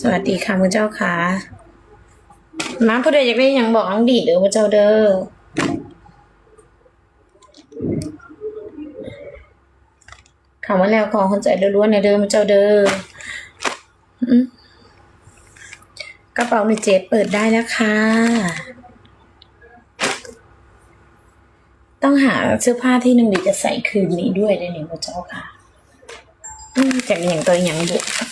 สวัสดีค่ะพระเจ้าค่ะมาผู้ใดอยากได้ยังบอกอ้องดีเด้อพระเจ้าเด้อคำว่าแล้วของคนใจล้วนๆนเด้อพระเจ้าเด้อกระเป๋าหนึ่เจ็ดเปิดได้แล้วค่ะ ต้องหาเสื้อผ้าที่นึ่งดีจะใส่คืนนี้ด้วยได้หนึ่งพระเจ้าค่ะจากอย่างตัวอย่างบุก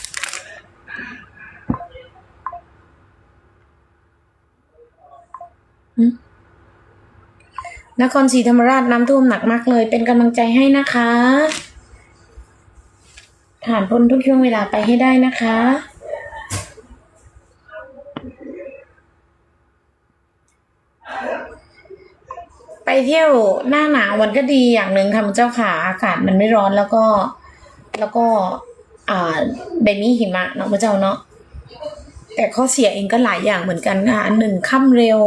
นครศรีธรรมราชน้ำท่วมหนักมากเลยเป็นกำลังใจให้นะคะผ่านพ้นทุกช่วงเวลาไปให้ได้นะคะ ไปเที่ยวหน้าหนาวมันก็ดีอย่างหนึ่งค่ะเจ้าขาอากาศมันไม่ร้อนแล้วก็แล้วก็ อ่าเบนี่หิมะเนาะพระเจ้าเนาะแต่ข้อเสียเองก็หลายอย่างเหมือนกันค่ะหนึ่งค่ำเร็ว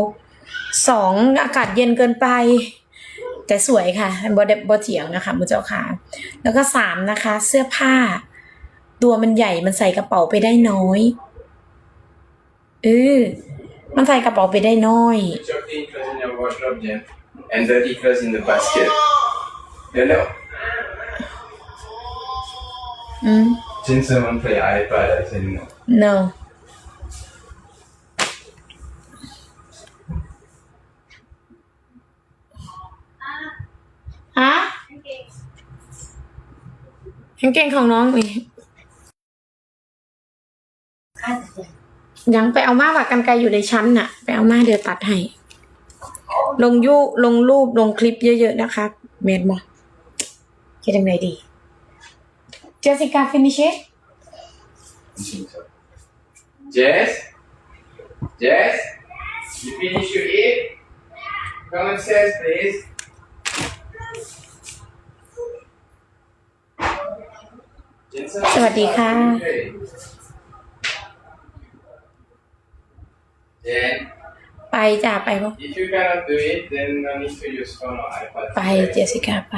สองอากาศเย็นเกินไป แต่สวยค่ะบอดบอเถียงนะคะมุเจ้าค่ะ แล้วก็สามนะคะเสื้อผ้า ตัวมันใหญ่มันใส่กระเป๋าไปได้น้อย เออ มันใส่กระเป๋าไปได้น้อย and dirty clothes in the basket. You know? Mm. i someone play iPad? I said no. No. ฮะกางเกงของน้องนี่ยังไปเอามาว่ากันไกลอยู่ในชั้นน่ะ ไปเอามาเดี๋ยวตัดให้ ลงยู ลงรูป ลงคลิปเยอะ ๆ นะคะ เมดบอกคิดยไงดี เจสิกาฟินิชเจส เจส ฟิ u ิช n i s h อ o u ม e ม t c o m เ and s please สวัสดีค่ะไปจ้าไปปะไปเจสิก้าไป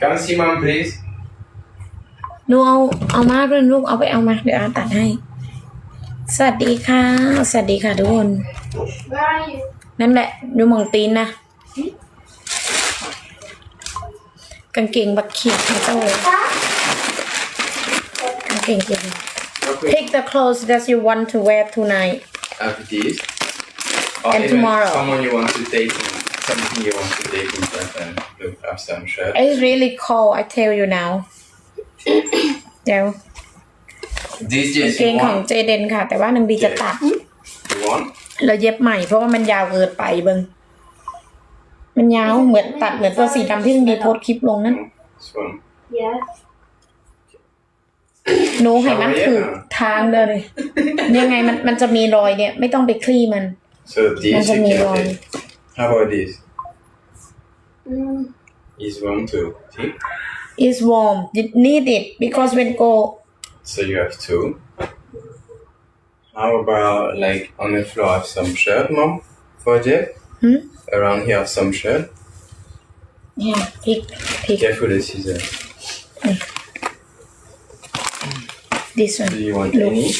c o m ซ see mom please นูเอาเอามาเรื่องลูก เอาไปเอามา เดี๋ยวอาตัดให้ สวัสดีค่ะ สวัสดีค่ะทุกคน นั่นแหละดูมองตีนนะกางเกงบักเขียดให้เลยกางเกงเขียด o a y Pick the clothes that you want to wear tonight After this, or And tomorrow. someone you want to date, something you want to date in p e r s n look up some shirt. It's really cold I tell you now เดี๋ This i า just เกง y ของเจเดนค่ะ แต่ว่าหนึ่งบีจะตัด You แล้วเย็บใหม่ เพราะว่ามันยาวเกินไปเบิงันยาวเหมือนตัดเหมือนตัวสีดำที่มุงดีโพสคลิปลงนั่น s w i หนูให้มันถูกทางเดินลย ยังไงมันมันจะมีรอยเนี่ยไม่ต้องไปคลี่มันมันจะมีรอย How about this? Is warm t o o is warm you need it because when go So you have two. How about like on the floor have some shirt, mom? For Jeff? Hmm? Around here, some shirt. Yeah, pick, pick. Careful the scissors. Hmm. This one. Do you want Look. any?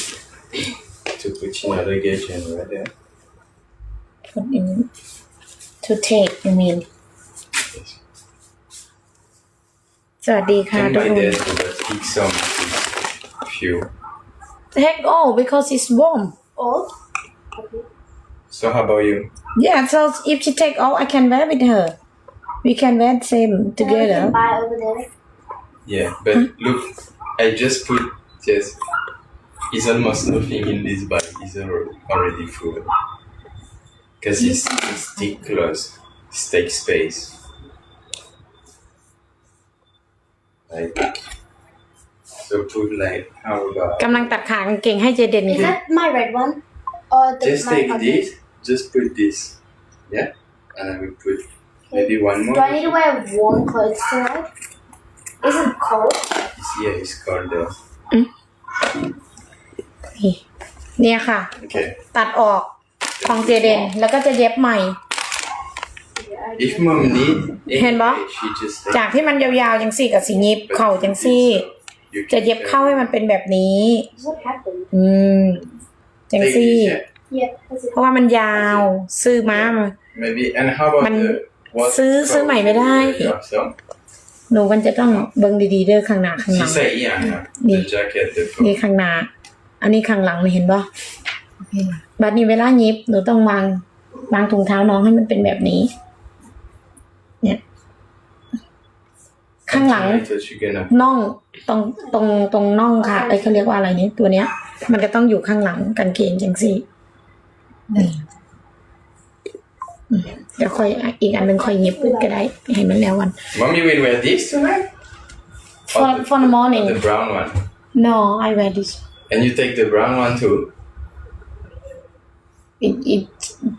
To put another gauge in right there. Put in. To take, you mean. สวัสดีค่ะ And ทุก my คน dad will pick some few. heck all oh, because it's warm Oh. So how about you? Yeah, so if she take all, I can wear with her. We can wear same together. buy over there. Yeah, but hmm? look, I just put just. It's almost nothing in this bag. It's already full. Cause it's, it's thick clothes. It takes space. Like. So put like how about Is that my red one? Or the just my take this just put this. Yeah? And I will put maybe one more. Do I need to wear warm clothes tonight? Is it cold? it's Yeah, it's cold though. เนี่ยค่ะ Okay. ตัดออก ของเจเดนแล้วก็จะเย็บใหม่เห็น I ห f mom need จากที่มันยาวๆ จังสี่กับสียิบเข่าจังสี่ จะเย็บเข้าให้มันเป็นแบบนี้ อืม จังสซี่ yeah. เพราะว่ามันยาวซื้อมา มันซื้อซื้อใหม่ไม่ได้ หนูมันจะต้องเบิ่งดีๆเด้อข้างหน้าข้างหลังในี่นี่ข้างหน้า อันนี้ข้างหลังเห็นบ่ะบัดนี้เวลายิบหนูต้องวางวางถุงเท้าน้องให้มันเป็นแบบนี้ เนี่ย ข้างหลังน่องตรงตรงตรงน่องค่ะไอเขาเรียกว่าอะไรนี้ตัวเนี้ย มันก็ต้องอยู่ข้างหลังกันเกงจังสี่เดี๋ยวค่อยอีกอันหนึ่งค่อยเย็บก็ได้ให้มันแล้ววัน Mom, will wear this tonight? for for the morning The brown one. no I wear this And you take the brown one too. it it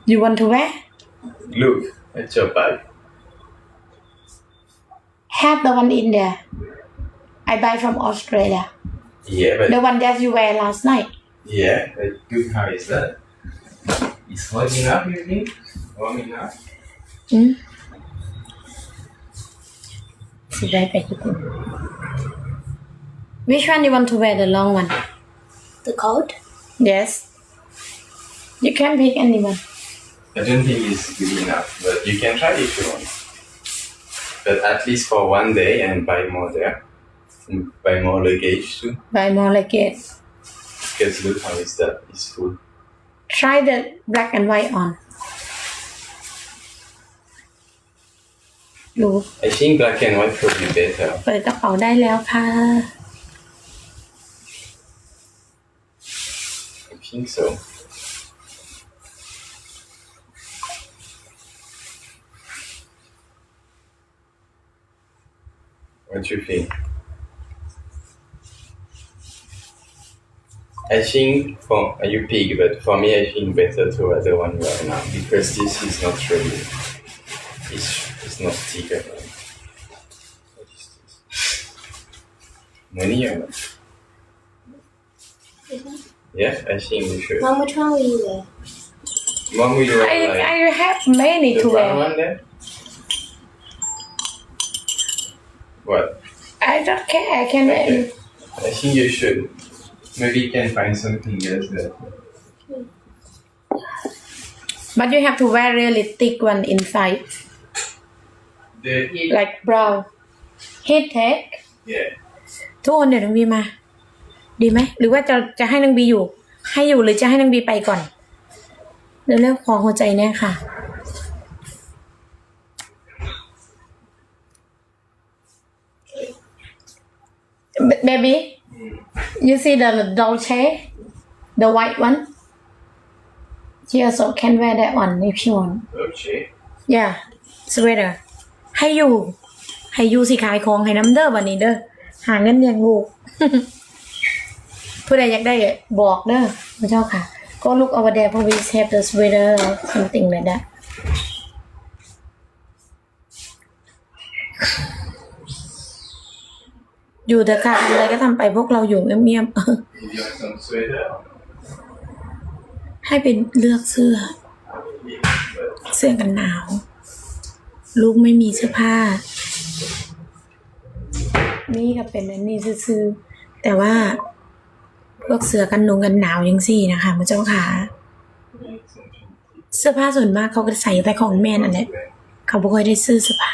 you want to wear Look, it's your bag. have the one in there I buy from Australia Yeah, but the one that you wear last night yeah, but look how is that? Is hot enough, you think? Warm enough? Hmm? Which one do you want to wear? The long one? The coat? Yes. You can pick anyone. I don't think it's good enough, but you can try if you want. But at least for one day and buy more there. And buy more luggage too. Buy more luggage. Because look how it's it's full. Try the black and white on. l ู I think black and white would be better. เปิดกระเป๋าได้แล้วค่ะ I think so. think? I think for you pick, but for me, I think better to other one right now because this is not really. It's, it's not sticker. Right? What is this? Money or not? Mm-hmm. Yeah, I think you should. Mom, which one will you wear? Mom, will you wear? I, like, I have many the to brown wear. one there? What? I don't care. I can okay. wear. I think you should. Maybe you can find something else t h r e But you have to wear really thick one inside, The, like b r o w Heat tech yeah. ทุกคนเดี๋ยวนังบีมา ดีไหมหรือว่าจะจะให้นางบีอยู่ ให้อยู่หรือจะให้นางบีไปก่อนเรื่องของหัวใจแน่ค่ะเบบี้ You see the Dolce, the white one. She also can wear that one if she want. Dolce. Yeah, sweater. ให้อยู่ ให้อยู่สิขายของให้น้ำเด้อวันนี้เด้อหาเงินอย่างงูผู้ใดอยากได้บอกเด้อพระเจ้าค่ะก็ลูกอว v e r there for we เ a v e the sweater or something like that. อยู่เถอะค่ะทำอะไรก็ทำไปพวกเราอยู่เงียบๆ ให้เป็นเลือกเสื้อ เสื้อกันหนาว ลูกไม่มีเสื้อผ้า นี่ก็เป็นอันนี้ซื้อแต่ว่าพวกเสื้อกันหนงกันหนาวยังสี่นะคะมะเจ้าค่ะเสื้อผ้าส่วนมากเขาก็ใส่แต่ของแม่นั่นแหละเขาไม่ค่อยได้ซื้อเสื้อผ้า